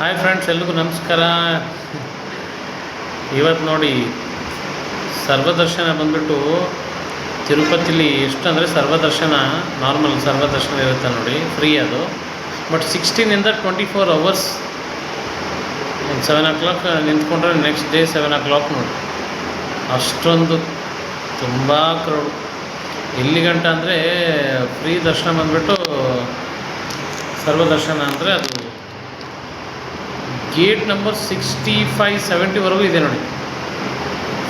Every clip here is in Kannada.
ಹಾಯ್ ಫ್ರೆಂಡ್ಸ್, ಎಲ್ರಿಗೂ ನಮಸ್ಕಾರ. ಇವತ್ತು ನೋಡಿ ಸರ್ವದರ್ಶನ ಬಂದ್ಬಿಟ್ಟು ತಿರುಪತಿಲಿ ಎಷ್ಟು ಅಂದರೆ ಸರ್ವದರ್ಶನ, ನಾರ್ಮಲ್ ಸರ್ವದರ್ಶನ ಇರುತ್ತೆ ನೋಡಿ, ಫ್ರೀ ಅದು. But ಸಿಕ್ಸ್ಟೀನಿಂದ twenty four hours seven o'clock ನಿಂತ್ಕೊಂಡ್ರೆ next day seven o'clock ನೋಡಿ. ಅಷ್ಟೊಂದು ತುಂಬ ಕ್ರೌಡ್ ಇಲ್ಲಿ ಗಂಟ ಅಂದರೆ ಫ್ರೀ ದರ್ಶನ ಬಂದುಬಿಟ್ಟು ಸರ್ವದರ್ಶನ ಅಂದರೆ ಅದು ಗೇಟ್ ನಂಬರ್ ಸಿಕ್ಸ್ಟಿ ಫೈವ್ ಸೆವೆಂಟಿವರೆಗೂ ಇದೆ ನೋಡಿ.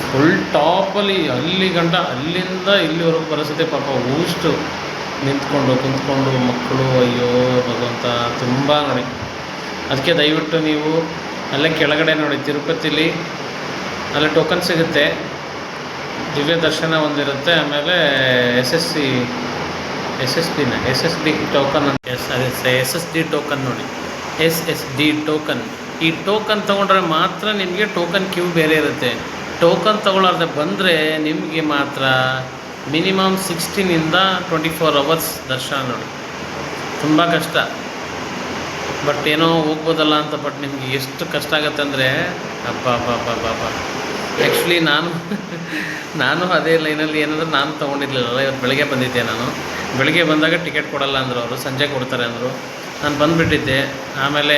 ಫುಲ್ ಟಾಪಲ್ಲಿ ಅಲ್ಲಿ ಗಂಟ ಅಲ್ಲಿಂದ ಇಲ್ಲಿವರೆಗೂ ಪರಿಸ್ಥಿತಿ ಪಾಪ ಊಷ್ಟು ನಿಂತ್ಕೊಂಡು, ಕುಂತ್ಕೊಂಡು ಮಕ್ಕಳು, ಅಯ್ಯೋ, ಭಗವಂತ, ತುಂಬ ನೋಡಿ. ಅದಕ್ಕೆ ದಯವಿಟ್ಟು ನೀವು ಅಲ್ಲೇ ಕೆಳಗಡೆ ನೋಡಿ, ತಿರುಪತಿಲಿ ಅಲ್ಲೇ ಟೋಕನ್ ಸಿಗುತ್ತೆ. ದಿವ್ಯ ದರ್ಶನ ಒಂದಿರುತ್ತೆ, ಆಮೇಲೆ S S C S S ಡಿನ S S D token ಅಂತ. S S S D token ನೋಡಿ. ಎಸ್ ಎಸ್ ಡಿ ಟೋಕನ್ ಈ ಟೋಕನ್ ತೊಗೊಂಡ್ರೆ ಮಾತ್ರ ನಿಮಗೆ ಟೋಕನ್ ಕ್ಯೂ ಬೇರೆ ಇರುತ್ತೆ. ಟೋಕನ್ ತೊಗೊಳ್ಳಾರ್ದೆ ಬಂದರೆ ನಿಮಗೆ ಮಾತ್ರ ಮಿನಿಮಮ್ ಸಿಕ್ಸ್ಟೀನಿಂದ ಟ್ವೆಂಟಿ ಫೋರ್ ಅವರ್ಸ್ ದರ್ಶನ ನೋಡಿ. ತುಂಬ ಕಷ್ಟ. ಬಟ್ ಏನೋ ಹೋಗ್ಬೋದಲ್ಲ ಅಂತ ಬಟ್ ನಿಮಗೆ ಎಷ್ಟು ಕಷ್ಟ ಆಗುತ್ತೆ ಅಂದರೆ ಅಬ್ಬ ಅಬ್ಬ ಅಬ್ಬ ಅಬ್ಬ ಅಬ್ಬ ಆ್ಯಕ್ಚುಲಿ ನಾನು ನಾನು ಅದೇ ಲೈನಲ್ಲಿ ಏನಂದ್ರೆ ನಾನು ತೊಗೊಂಡಿರ್ಲಿಲ್ಲ ಇವತ್ತು ಬೆಳಗ್ಗೆ ಬಂದಿದ್ದೆ ನಾನು. ಬೆಳಗ್ಗೆ ಬಂದಾಗ ಟಿಕೆಟ್ ಕೊಡಲ್ಲ ಅಂದರು ಅವರು, ಸಂಜೆ ಕೊಡ್ತಾರೆ ಅಂದರು. ನಾನು ಬಂದುಬಿಟ್ಟಿದ್ದೆ. ಆಮೇಲೆ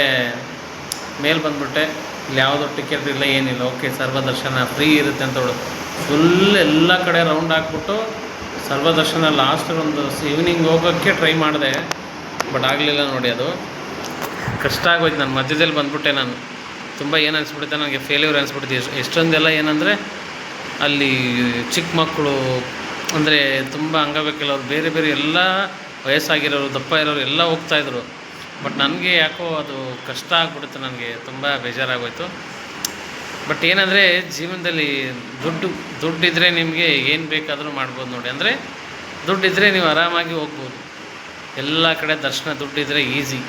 ಮೇಲೆ ಬಂದುಬಿಟ್ಟೆ, ಇಲ್ಲಿ ಯಾವುದೋ ಟಿಕೆಟ್ ಇಲ್ಲ, ಏನಿಲ್ಲ ಓಕೆ ಸರ್ವದರ್ಶನ ಫ್ರೀ ಇರುತ್ತೆ ಅಂತ ಹೇಳೋದು ಫುಲ್ ಎಲ್ಲ ಕಡೆ ರೌಂಡ್ ಹಾಕ್ಬಿಟ್ಟು ಸರ್ವದರ್ಶನ ಲಾಸ್ಟ್ ಒಂದು ಈವ್ನಿಂಗ್ ಹೋಗೋಕ್ಕೆ ಟ್ರೈ ಮಾಡಿದೆ ಬಟ್ ಆಗಲಿಲ್ಲ ನೋಡಿ ಅದು. ಕಷ್ಟ ಆಗೋಯ್ತು ನಾನು ಮಧ್ಯದಲ್ಲಿ ಬಂದ್ಬಿಟ್ಟೆ ನಾನು. ತುಂಬ ಏನು ಅನಿಸ್ಬಿಡುತ್ತೆ ನನಗೆ ಫೇಲ್ಯೂರ್ ಅನಿಸ್ಬಿಡುತ್ತೆ ಎಷ್ಟು ಎಷ್ಟೊಂದೆಲ್ಲ ಏನಂದರೆ, ಅಲ್ಲಿ ಚಿಕ್ಕ ಮಕ್ಕಳು, ಅಂದರೆ ತುಂಬ ಅಂಗವಿಕಲರು ಬೇರೆ ಬೇರೆ ಎಲ್ಲ ವಯಸ್ಸಾಗಿರೋರು, ದಪ್ಪ ಇರೋರು ಎಲ್ಲ ಹೋಗ್ತಾಯಿದ್ರು ಬಟ್ ನನಗೆ ಯಾಕೋ ಅದು ಕಷ್ಟ ಆಗ್ಬಿಡುತ್ತೆ, ನನಗೆ ತುಂಬ ಬೇಜಾರಾಗೋಯಿತು. ಬಟ್ ಏನಂದರೆ ಜೀವನದಲ್ಲಿ ದುಡ್ಡು ದುಡ್ಡಿದ್ದರೆ ನಿಮಗೆ ಏನು ಬೇಕಾದರೂ ಮಾಡ್ಬೋದು ನೋಡಿ. ಅಂದರೆ ದುಡ್ಡಿದ್ದರೆ ನೀವು ಆರಾಮಾಗಿ ಹೋಗ್ಬೋದು. ಎಲ್ಲ ಕಡೆ ದರ್ಶನ ದುಡ್ಡಿದ್ದರೆ ಈಸಿ.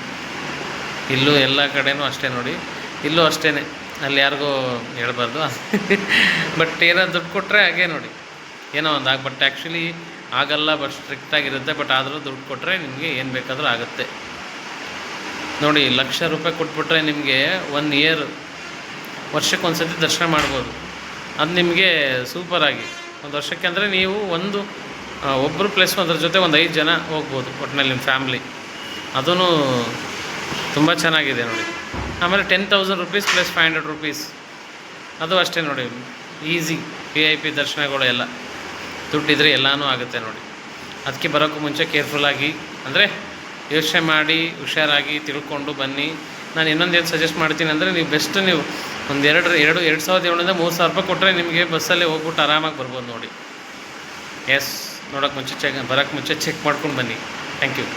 ಇಲ್ಲೂ ಎಲ್ಲ ಕಡೆನೂ ಅಷ್ಟೇ ನೋಡಿ. ಇಲ್ಲೂ ಅಷ್ಟೇ ಅಲ್ಲಿ ಯಾರಿಗೂ ಹೇಳ್ಬಾರ್ದು. ಬಟ್ ಏನೋ ದುಡ್ಡು ಕೊಟ್ಟರೆ ಹಾಗೆ ನೋಡಿ. ಏನೋ ಒಂದು ಆಗ ಬಟ್ ಆ್ಯಕ್ಚುಲಿ ಆಗಲ್ಲ, ಬಟ್ ಸ್ಟ್ರಿಕ್ಟಾಗಿರುತ್ತೆ ಬಟ್ ಆದರೂ ದುಡ್ಡು ಕೊಟ್ಟರೆ ನಿಮಗೆ ಏನು ಬೇಕಾದರೂ ಆಗುತ್ತೆ. ನೋಡಿ, ಲಕ್ಷ ರೂಪಾಯಿ ಕೊಟ್ಬಿಟ್ರೆ ನಿಮಗೆ ಒನ್ ಇಯರ್ ವರ್ಷಕ್ಕೆ ಒಂದು ಸತಿ ದರ್ಶನ ಮಾಡ್ಬೋದು. ಅದು ನಿಮಗೆ ಸೂಪರಾಗಿ ಒಂದು ವರ್ಷಕ್ಕೆ ಅಂದರೆ ನೀವು ಒಂದು ಒಬ್ಬರು ಪ್ಲಸ್ ಅದ್ರ ಜೊತೆ ಒಂದು ಐದು ಜನ ಹೋಗ್ಬೋದು ಒಟ್ಟಿನಲ್ಲಿ ನಿಮ್ಮ ಫ್ಯಾಮ್ಲಿ ಅದೂ ತುಂಬ ಚೆನ್ನಾಗಿದೆ ನೋಡಿ. ಆಮೇಲೆ ten thousand rupees plus five hundred rupees ಅದು ಅಷ್ಟೇ ನೋಡಿ. ಈಸಿ ವಿ ಐ ಪಿ ದರ್ಶನಗಳು ಎಲ್ಲ. ದುಡ್ಡಿದ್ರೆ ಎಲ್ಲನೂ ಆಗುತ್ತೆ ನೋಡಿ. ಅದಕ್ಕೆ ಬರೋಕ್ಕೂ ಮುಂಚೆ ಕೇರ್ಫುಲ್ಲಾಗಿ ಅಂದರೆ ಯೋಚನೆ ಮಾಡಿ, ಹುಷಾರಾಗಿ ತಿಳ್ಕೊಂಡು ಬನ್ನಿ. ನಾನು ಇನ್ನೊಂದು ಏನು ಸಜೆಸ್ಟ್ ಮಾಡ್ತೀನಿ ಅಂದರೆ ನೀವು ಬೆಸ್ಟ್ ನೀವು ಒಂದು ಎರಡು ಎರಡು ಎರಡು ಸಾವಿರದ ಏಳರಿಂದ ಮೂರು ಸಾವಿರ ರೂಪಾಯಿ ಕೊಟ್ಟರೆ ನಿಮಗೆ ಬಸ್ಸಲ್ಲೇ ಹೋಗ್ಬಿಟ್ಟು ಆರಾಮಾಗಿ ಬರ್ಬೋದು ನೋಡಿ. ಎಸ್ ನೋಡೋಕ್ಕೆ ಮುಂಚೆ ಚೆಕ್ ಬರೋಕ್ಕೆ ಮುಂಚೆ ಚೆಕ್ ಮಾಡ್ಕೊಂಡು ಬನ್ನಿ. Thank you